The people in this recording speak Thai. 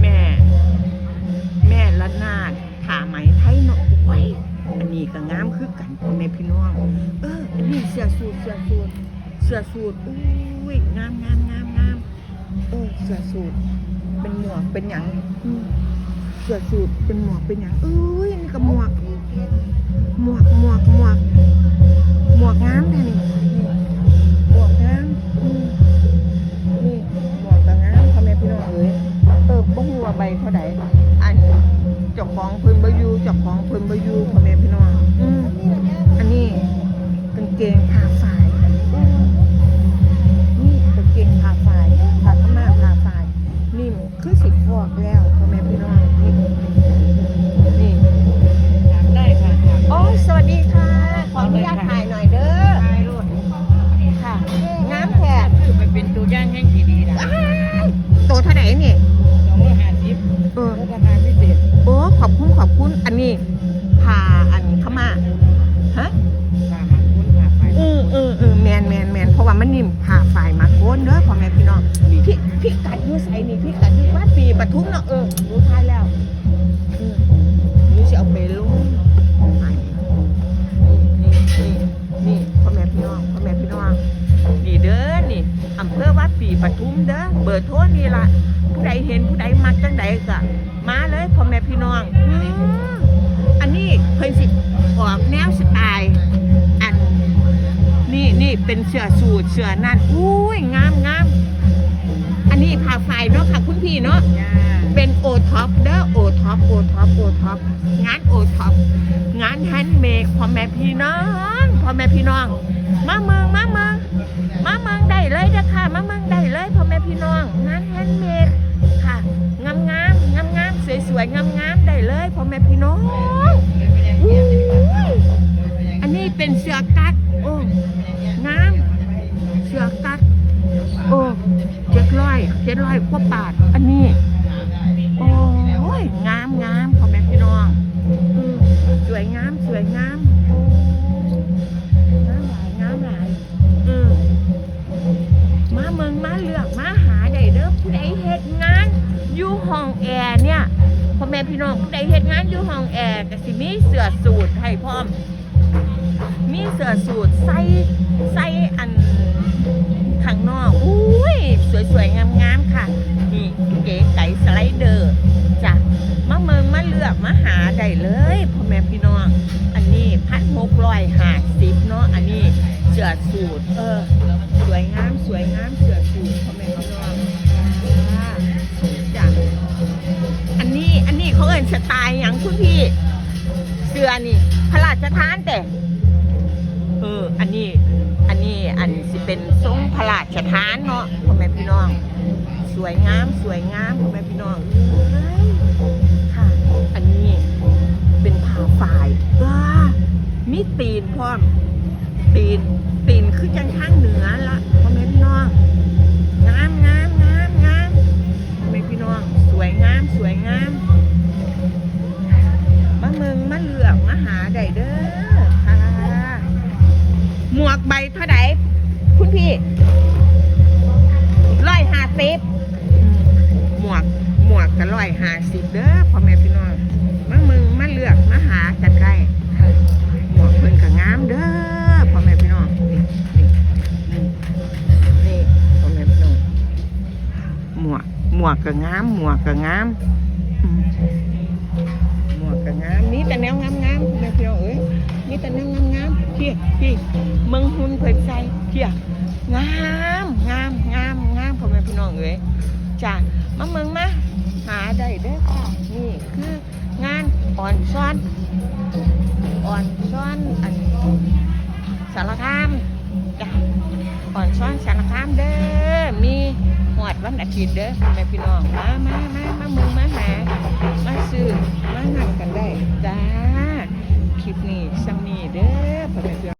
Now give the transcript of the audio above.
แม่ แม่ละนาดถาไหมไทยเนาะโอ้ยอันนี้ก็งามคือกันพ่อแม่พี่น้อง เอออันนี้เสื้อสูตรเสื้อสูตรเสื้อสูตรอุ้ยงามงามงามงามเออเสื้อสูตรเป็นหมวกเป็นหยังเสื้อสูตรเป็นหมวกเป็นหยังเออ เท่าใดอันเจ้าของเพิ่นบ่อยู่เจ้าของเพิ่นบ่อยู่พ่อแม่พี่น้องอืมอันนี้กางเกงผ้าฝ้ายนี่กางเกงผ้าฝ้ายผ้าขม้าผ้าฝ้ายนี่คือสิบพวกแล้วพ่อแม่พี่น้อง ขอบคุณขอบคุณอันนี้ผ่าอันเข้ามาฮะค่ามันคุ้นค่าไฟเออเออเออแมนแมนแมนเพราะว่ามันนิ่มผ่าฝ่ายมาโคนเด้อพ่อแม่พี่น้องพี่พี่กัดอยูใส่นี่พี่กัดอยูบ้านปีปทุมเนาะเออรู้ท้ายแล้ว ปีปทุมเด้อเบอร์โทรนี่ละผู้ใดเห็นผู้ใดมักจังใดก็มาเลยพ่อแม่พี่น้องอันนี้เพิ่นสิออกแนวสไตล์อันนี่นี่เป็นเสื้อสูทเสื้อนั่นอุ้ยงามงามอันนี้ผ้าไฟเนาะค่ะคุณพี่เนาะเป็นโอท็อปเด้อโอท็อปโอท็อปโอท็อปงานโอท็อปงานแฮนด์เมดพ่อแม่พี่น้องพ่อแม่พี่น้อง มาเมืองมาเมืองมาเมืองได้เลยเด้อค่ะมาเมือง พี่น้อง อันนี้เป็นเสื้อกั๊กโอ้งามเสื้อกั๊กโอ้เจ็ดร้อยเจ็ดร้อยกว่าบาท อันนี้ เฮ็ดงานอยู่ห้องแอร์ก็สิมีเสื้อสูทให้พร้อม มีเสื้อสูทใส่ใส่อันข้างนอกอุ้ยสวยๆ งามๆ ค่ะ นี่เก๋ไก่สไลเดอร์จ้ะมาเมืองมาเลือกมาหาได้เลยพ่อแม่พี่น้อง อันนี้พันหกร้อยห้าสิบเนาะอันนี้เสื้อสูทเออ สวยงามสวยงามเสื้อ เขาเอ่นสไตล์อย่างคุณพี่ เสื้อนี่ พระราชทานแต่เออ อันนี้ อันนี้อันสิเป็นทรงพระราชทานเนาะพ่อแม่พี่น้อง สวยงามสวยงามพ่อแม่พี่น้องค่ะ อันนี้เป็นผ้าฝ่ายว้ามีตีนพร้อม ตีนตีนคือจังข้างเหนือละพ่อแม่พี่น้อง หาสิบเด้อพ่อแม่พี่น้องมามืองมาเลือกมาหากันได้ค่หมวกเพิ่นก็งามเด้อพ่อแม่พี่น้องนี่นี่นี่พ่อแม่พี่น้องหมวกหมวกก็งามหมวกก็งามมหมวกก็งามนี่แต่แนวงามงามแม่พี่น้องเอ้ยนี่แต่แนวงามงามเที่ยที่มืองหุ่นเพิ่นใส่เที่ยงามงามงามงามพ่อแม่พี่น้องเอ้ยจ้ะมาเมือง อ่อนซ้อนอ่อนซ้อนอันสารคามจ้ะอ่อนซ้อนสารคามเด้อมีหอดวันอาทิตย์เด้อแม่พี่น้องมามามามาเมืองมาหามาซื้อมานั่งกันได้จ้าคลิปนี้ซัมนี่เด้อพ่อแม่พี่น้อง